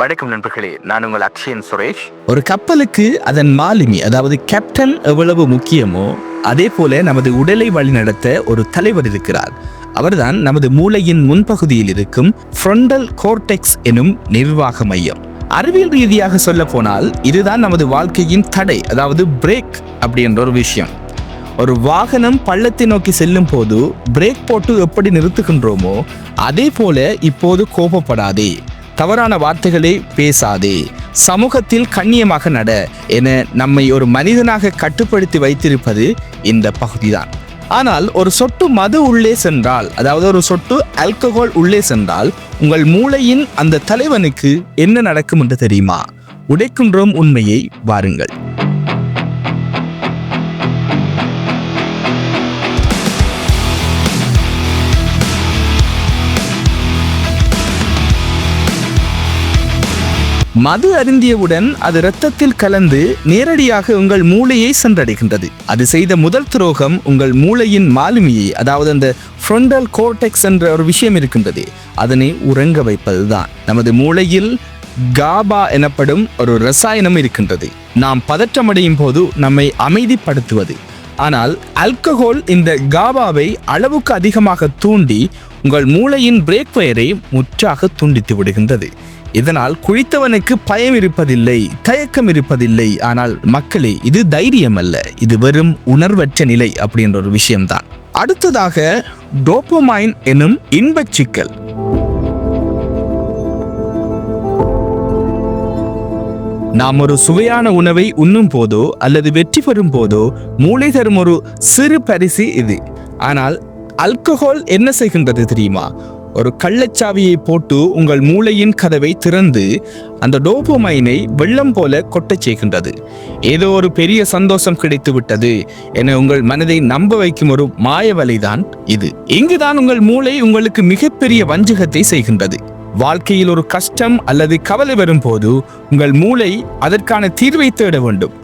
வணக்கம் நண்பர்களே நான் உங்கள் அக்ஷயன் சுரேஷ். ஒரு கப்பலுக்கு அதன் மாலுமி அதாவது கேப்டன் எவ்வளவு முக்கியமோ அதே போல நமது உடலை வழிநடத்த ஒரு தலைவர் இருக்கிறார். அவர்தான் நமது மூளையின் முன்பகுதியில் இருக்கும் ஃப்ரண்டல் கோர்டெக்ஸ் எனும் நிர்வாக மையம். அறிவியல் ரீதியாக சொல்ல போனால் இதுதான் நமது வாழ்க்கையின் தடை அதாவது பிரேக் அப்படின்ற ஒரு விஷயம். ஒரு வாகனம் பள்ளத்தை நோக்கி செல்லும் போது பிரேக் போட்டு எப்படி நிறுத்துகின்றோமோ அதே போல இப்போது கோபப்படாதே. தவறான வார்த்தைகளை பேசாதே. சமூகத்தில் கண்ணியமாக நட என நம்மை ஒரு மனிதனாக கட்டுப்படுத்தி வைத்திருப்பது இந்த பகுதிதான். ஆனால் ஒரு சொட்டு மது உள்ளே சென்றால் அதாவது ஒரு சொட்டு ஆல்கஹால் உள்ளே சென்றால் உங்கள் மூளையின் அந்த தலைவனுக்கு என்ன நடக்கும் என்று தெரியுமா? உடைக்கின்றோம் உண்மையை வாருங்கள். மது அருந்தியவுடன் அது இரத்தத்தில் கலந்து நேரடியாக உங்கள் மூளையை சென்றடைகின்றது. அது செய்த முதல் துரோகம் உங்கள் மூளையின் மாலுமியை அதாவது அந்த ஃப்ரண்டல் கோர்டெக்ஸ் என்ற ஒரு விஷயம் இருக்கின்றது. அதனை உறங்க வைப்பதுதான். நமது மூளையில் காபா எனப்படும் ஒரு ரசாயனம் இருக்கின்றது. நாம் பதற்றமடையும் போது நம்மை அமைதிப்படுத்துவது. ஆனால் அல்கஹோல் இந்த காபாவை அளவுக்கு அதிகமாக தூண்டி உங்கள் மூளையின் பிரேக் வயரை முற்றாக துண்டித்து விடுகின்றது. இதனால் குழித்தவனுக்கு பயம் இருப்பதில்லை தயக்கம் இருப்பதில்லை. ஆனால் மக்களே இது தைரியம் அல்ல இது வெறும் உணர்வற்ற நிலை அப்படின்ற ஒரு விஷயம்தான். அடுத்ததாக டோப்போமைன் எனும் இன்பச் சிக்கல். நாம் ஒரு சுவையான உணவை உண்ணும் போதோ அல்லது வெற்றி பெறும் போதோ மூளை தரும் ஒரு சிறு பரிசு இது. ஆனால் அல்கஹால் என்ன செய்கின்றது தெரியுமா? ஒரு கள்ளச்சாவியை போட்டு உங்கள் மூளையின் கதவை திறந்து அந்த டோபோமைனை வெள்ளம் போல கொட்டச் செய்கின்றது. ஏதோ ஒரு பெரிய சந்தோஷம் கிடைத்து விட்டது என உங்கள் மனதை நம்ப வைக்கும் ஒரு மாய வலைதான் இது. இங்குதான் உங்கள் மூளை உங்களுக்கு மிகப்பெரிய வஞ்சகத்தை செய்கின்றது. வாழ்க்கையில் ஒரு கஷ்டம் அல்லது கவலை வரும்போது உங்கள் மூளை அதற்கான தீர்வை தேட வேண்டும்.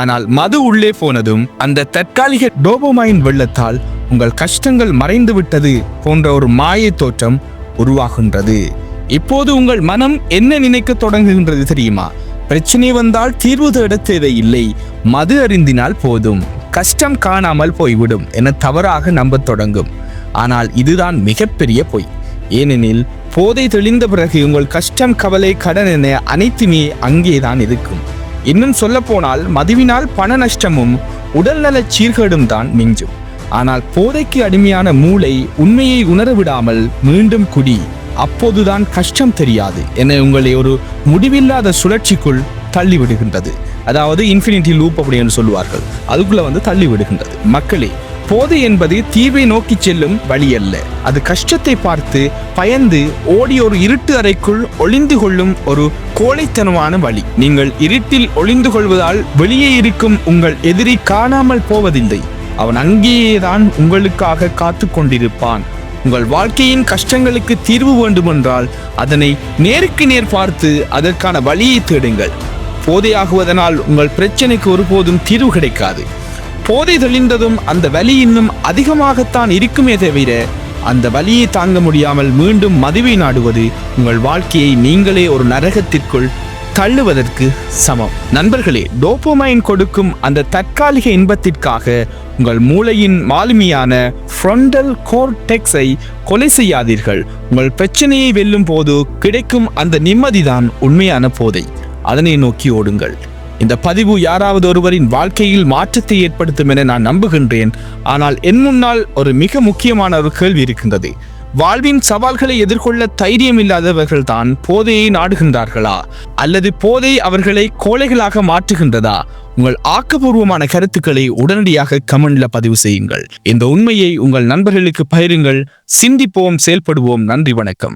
ஆனால் மது உள்ளே போனதும் அந்த தற்காலிக டோபோமைன் வெள்ளத்தால் உங்கள் கஷ்டங்கள் மறைந்து விட்டது போன்ற ஒரு மாயத் தோற்றம் உருவாகின்றது. இப்போது உங்கள் மனம் என்ன நினைக்க தொடங்குகின்றது தெரியுமா? பிரச்சனை வந்தால் தீர்வு தேட தேவையில்லை. மது அறிந்தினால் போதும். கஷ்டம் காணாமல் போய்விடும் என தவறாக நம்பத் தொடங்கும். ஆனால் இதுதான் மிகப்பெரிய பொய். ஏனெனில் போதை தெளிந்த பிறகு உங்கள் கஷ்டம் கவலை கடன் என அனைத்துமே அங்கேதான் இருக்கும். இன்னும் சொல்ல போனால் மதுவினால் பண நஷ்டமும் உடல்நலச் சீர்கேடும் தான் மிஞ்சும். ஆனால் போதைக்கு அடிமையான மூளை உண்மையை உணர விடாமல் மீண்டும் குடி. அப்போதுதான் கஷ்டம் தெரியாது என உங்களை ஒரு முடிவில்லாத சுழற்சிக்குள் தள்ளிவிடுகின்றது. அதாவது இன்ஃபினிட்டி லூப் அப்படின்னு சொல்லுவார்கள். அதுக்குள்ள வந்து தள்ளி விடுகின்றது மக்களே போதை என்பது தீவை நோக்கி செல்லும் வழி அல்ல. அது கஷ்டத்தை பார்த்து பயந்து ஓடி ஒரு இருட்டு அறைக்குள் ஒளிந்து கொள்ளும் ஒரு கோழைத்தனமான வழி. நீங்கள் இருட்டில் ஒளிந்து கொள்வதால் வெளியே இருக்கும் உங்கள் எதிரி காணாமல் போவதில்லை. அவன் அங்கேயேதான் உங்களுக்காக காத்து கொண்டிருப்பான் உங்கள் வாழ்க்கையின் கஷ்டங்களுக்கு தீர்வு வேண்டுமென்றால் அதனை நேருக்கு நேர் பார்த்து அதற்கான வழியை தேடுங்கள். போதையாகுவதனால் உங்கள் பிரச்சனைக்கு ஒருபோதும் தீர்வு கிடைக்காது. போதை தெளிந்ததும் அந்த வலி இன்னும் அதிகமாகத்தான் இருக்குமே தவிர அந்த வலியை தாங்க முடியாமல் மீண்டும் மதுவை நாடுவது உங்கள் வாழ்க்கையை நீங்களே ஒரு நரகத்திற்குள் தள்ளுவதற்கு சமம். நண்பர்களே டோப்போமைன் கொடுக்கும் அந்த தற்காலிக இன்பத்திற்காக உங்கள் மூளையின் மாலுமியான ஃப்ரண்டல் கோர்டெக்ஸை கொலை செய்யாதீர்கள். உங்கள் பிரச்சனையை வெல்லும் போது கிடைக்கும் அந்த நிம்மதிதான் உண்மையான போதை. அதனை நோக்கி ஓடுங்கள். இந்த பதிவு யாராவது ஒருவரின் வாழ்க்கையில் மாற்றத்தை ஏற்படுத்தும் என நான் நம்புகின்றேன். ஆனால் என் முன்னால் ஒரு மிக முக்கியமான ஒரு கேள்வி இருக்கின்றது. வாழ்வின் சவால்களை எதிர்கொள்ள தைரியம் இல்லாதவர்கள் தான் போதையை நாடுகின்றார்களா? அல்லது போதை அவர்களை கோழைகளாக மாற்றுகின்றதா? உங்கள் ஆக்கப்பூர்வமான கருத்துக்களை உடனடியாக கமெண்ட்ல பதிவு செய்யுங்கள். இந்த உண்மையை உங்கள் நண்பர்களுக்கு பகிருங்கள். சிந்திப்போம் செயல்படுவோம். நன்றி வணக்கம்.